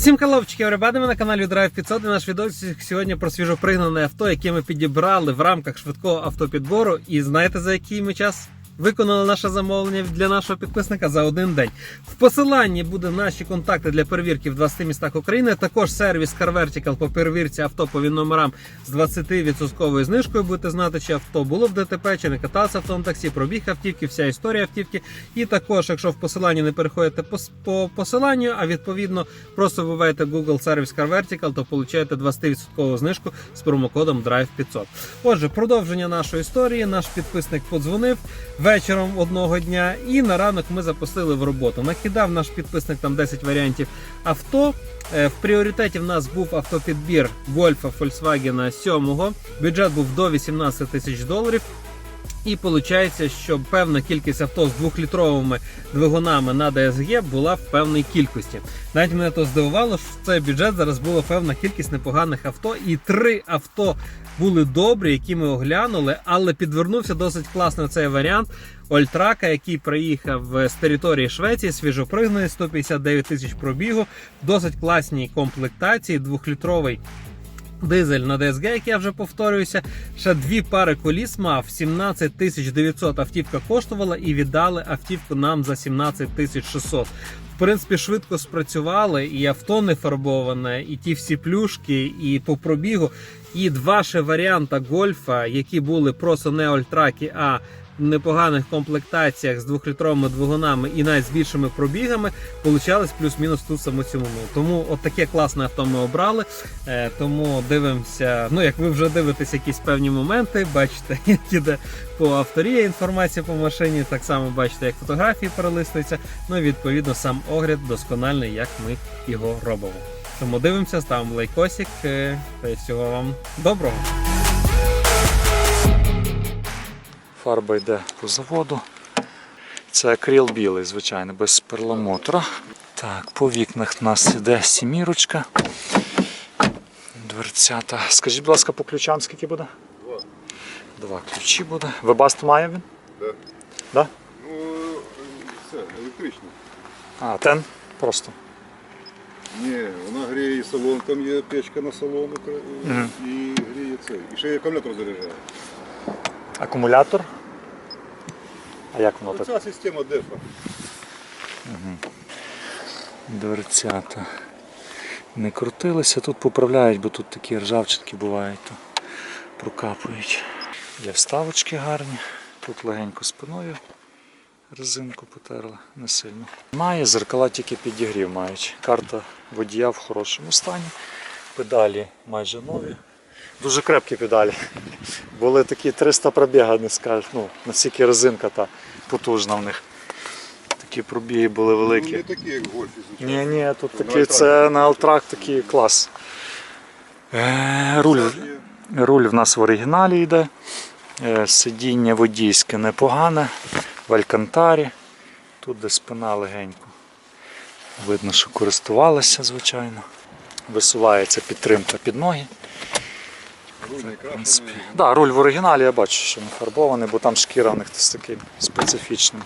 Всім халопчики, ребята, ми на каналі Drive 500 і наш відосик сьогодні про свіжопригнане авто, яке ми підібрали в рамках швидкого автопідбору. І знаєте за який ми час виконали наше замовлення для нашого підписника за один день. В посиланні буде наші контакти для перевірки в 20 містах України. Також сервіс Car Vertical по перевірці авто по він номерам з 20% знижкою. Будете знати, чи авто було в ДТП, чи не катався в тому таксі, пробіг автівки, вся історія автівки. І також, якщо в посиланні не переходите по, по посиланню, а відповідно просто вбиваєте Google Service Car Vertical, то получаєте 20% знижку з промокодом Drive 500. Отже, продовження нашої історії. Наш підписник подзвонив вечором одного дня, і на ранок ми запустили в роботу. Накидав наш підписник там 10 варіантів авто. Е, В пріоритеті в нас був автопідбір Вольфа Volkswagen 7. Бюджет був до 18 тисяч доларів. І виходить, що певна кількість авто з двохлітровими двигунами на DSG була в певній кількості. Навіть мене то здивувало, що в цей бюджет зараз була певна кількість непоганих авто, і три авто були добрі, які ми оглянули, але підвернувся досить класно цей варіант. Ольтрака, який приїхав з території Швеції, свіжопригнаний, 159 тисяч пробігу, досить класній комплектації, двохлітровий Дизель на DSG, як я вже повторююся, ще дві пари коліс мав 17 тисяч 900 автівка коштувала і віддали автівку нам за 17 тисяч 600. В принципі, швидко спрацювали, і авто не фарбоване, і ті всі плюшки, і по пробігу. І два ще варіанта гольфа, які були просто не ольтраки, а непоганих комплектаціях з двохлітровими двигунами і навіть з більшими пробігами, получались плюс-мінус тут саму цьому. Тому от таке класне авто ми обрали. Е, тому дивимося. Ну, як ви вже дивитесь якісь певні моменти, бачите, як іде по авторії інформація по машині, так само бачите, як фотографії перелистуються. Ну і відповідно сам огляд доскональний, як ми його робимо. Тому дивимося, ставимо лайкосик. е, Та всього вам доброго. Фарба йде по заводу. Це акрил білий, звичайно, без перламутра. Так, по вікнах у нас іде сімірочка. Дверцята. Скажіть, будь ласка, по ключам скільки буде? Два. Два ключі буде. Вебаст має він? Да. Да? Ну, це електрично. А, тен просто. Ні, вона гріє і салон, там є печка на салон і гріє це. І ще й акумулятор заряджає. Акумулятор. А як воно так? Ця система дефа. Дверцята. Не крутилися, тут поправляють, бо тут такі ржавчинки бувають, то прокапують. Є вставочки гарні. Тут легенько спиною резинку потерли, не сильно. Має, зеркала тільки підігрів мають. Карта водія в хорошому стані. Педалі майже нові. Дуже крепкі педалі. Були такі 300 пробіга, не скажеш. Ну, наскільки резинка та потужна в них. Такі пробіги були великі. Ну, не такі, як гольфі, звичайно. Ні, ні, тут На це на Алтрак такий клас. Е, руль, руль в нас в оригіналі йде. Е, сидіння водійське непогане. В Алькантарі. Тут де спина легенько. Видно, що користувалися, звичайно. Висувається підтримка під ноги. В принципі. Да, руль в оригіналі я бачу, що не фарбований, бо там шкіра в них такий специфічний.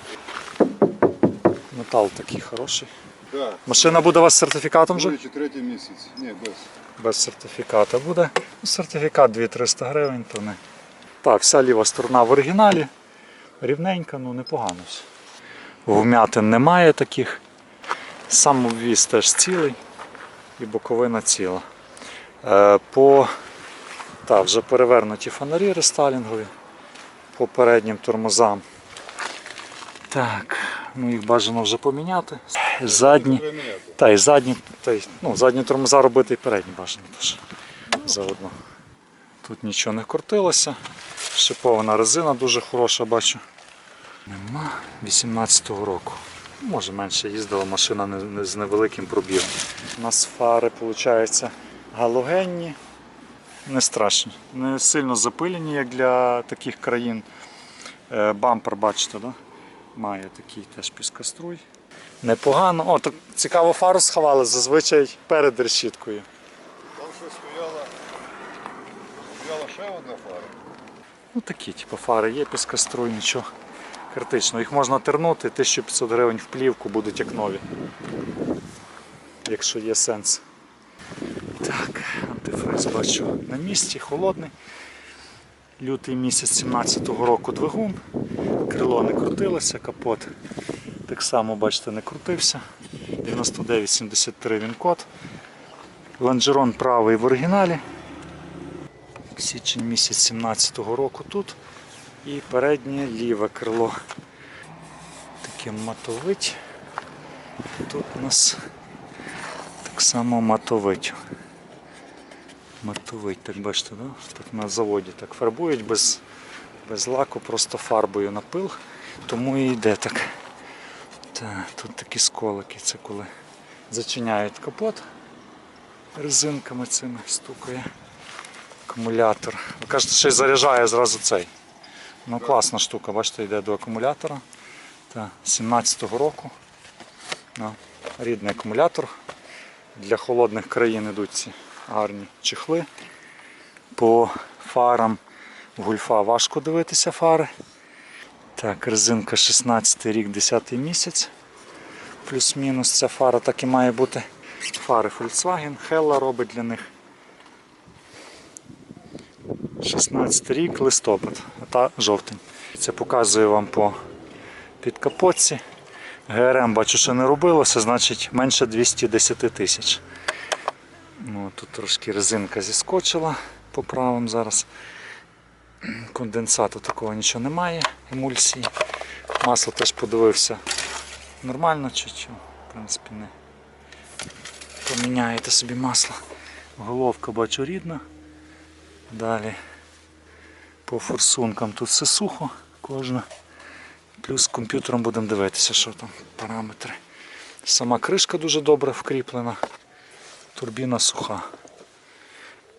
Метал такий хороший. Да. Машина буде у вас з сертифікатом вже? Третій місяць. Ні, без. Без сертифіката буде. Ну, Сертифікат 2-300 гривень, то не. Так, вся ліва сторона в оригіналі. Рівненька, ну непогано все. Вмятин немає таких. Сам обвіз теж цілий і боковина ціла. Е, по та, вже перевернуті фонарі рестайлінгові по переднім тормозам. Так, ну їх бажано вже поміняти. Задні. Та і задні, та й, ну, задні тормоза робити і передні бажано теж заодно. Тут нічого не крутилося. Шипована резина дуже хороша, бачу. Нема 18-го року. Може менше їздила машина з невеликим пробігом. У нас фари, виходить, галогенні, не страшні. Не сильно запилені, як для таких країн. Е, Бампер, бачите, да? має такий теж піскоструй. Непогано. О, так цікаво фару сховали зазвичай перед решіткою. Там ще стояла, стояла ще одна фара. Ну такі, типу, фари є, піскоструй, нічого критичного. Їх можна тернути, 1500 гривень в плівку будуть як нові. якщо є сенс. Так, антифриз бачу на місці, холодний. Лютий місяць 17-го року двигун. Крило не крутилося, капот так само, бачите, не крутився. 9973 він код. Лонжерон правий в оригіналі. Січень місяць 17-го року тут. І переднє ліве крило. Таке матовить. Тут у нас так само матовить. Матовить, так бачите, да? так на заводі так фарбують без, без лаку, просто фарбою на пил. Тому і йде так. Та, тут такі сколики, це коли зачиняють капот резинками цими стукає. Акумулятор. Ви кажете, що й заряджає зразу цей. Ну класна штука, бачите, йде до акумулятора. Та, 17-го року. Ну, рідний акумулятор. Для холодних країн йдуть ці гарні чехли. По фарам гульфа важко дивитися фари. Так, резинка 16 рік, 10 місяць. Плюс-мінус ця фара так і має бути. Фари Volkswagen, Hella робить для них. 16 рік, листопад, та жовтень. Це показую вам по підкапотці. ГРМ бачу, що не робилося, значить менше 210 тисяч. Ну, тут трошки резинка зіскочила, поправимо зараз. Конденсату такого нічого немає, емульсії. Масло теж подивився нормально чуть, в принципі, не поміняєте собі масло. Головка бачу рідна. Далі по форсункам тут все сухо кожна. Плюс комп'ютером будемо дивитися, що там параметри. Сама кришка дуже добре вкріплена, турбіна суха.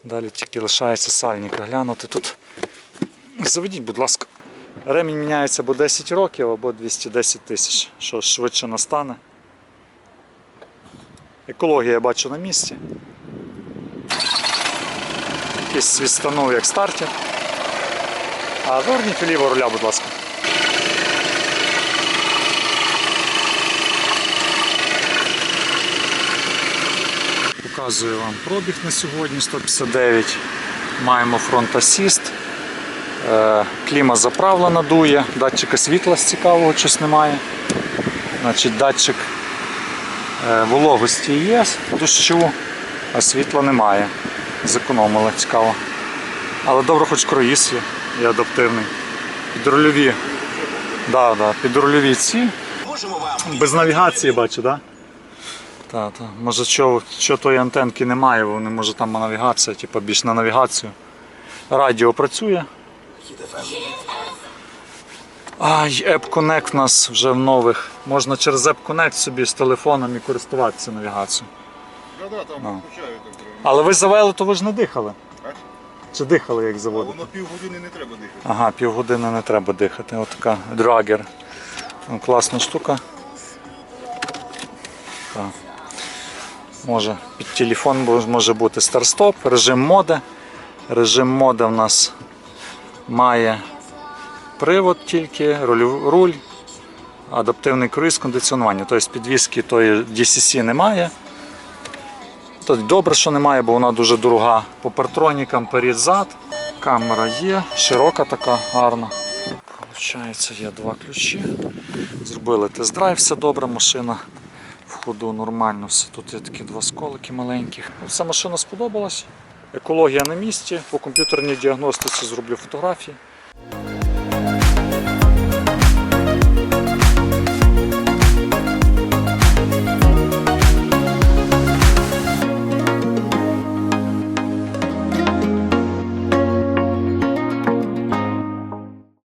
Далі тільки лишається сальник глянути тут. Заведіть, будь ласка. Ремінь міняється або 10 років, або 210 тисяч, що швидше настане. Екологія я бачу на місці. Якийсь свістанув як стартер. А верніть ліво руля, будь ласка. Показую вам пробіг на сьогодні 159. Маємо фронт асіст. Е, Кліма заправлена дує, датчика світла з цікавого щось немає. Значить, датчик е, вологості є, дощу, а світла немає. Зекономили, цікаво. Але добре, хоч круїз є і адаптивний. Підрульові. Да, да, підрульові ці. Без навігації бачу, так? Да? Так, так. Може, що, що тої антенки немає, вони може там навігація, типу більш на навігацію. Радіо працює. Ай, App Connect у нас вже в нових. Можна через App Connect собі з телефоном і користуватися навігацією. Да-да, там А. включаю так. прямо. Але ви завели, то ви ж не дихали. А? Чи дихали, як А заводите? воно півгодини не треба дихати. Ага, півгодини не треба дихати. Ось така драгер. Ну, Класна штука. Так. Може, під телефон може бути старт-стоп, режим моди. Режим моди в нас має привод тільки, руль, адаптивний круїз, кондиціонування. Тобто підвіски тої DCC немає. Тобто добре, що немає, бо вона дуже дорога. По партронікам перед-зад. Камера є, широка така, гарна. Получається, є два ключі. Зробили тест-драйв, все добре, машина ходу нормально. Все. Тут є такі два сколики маленьких. Вся машина сподобалась. Екологія на місці. По комп'ютерній діагностиці зроблю фотографії.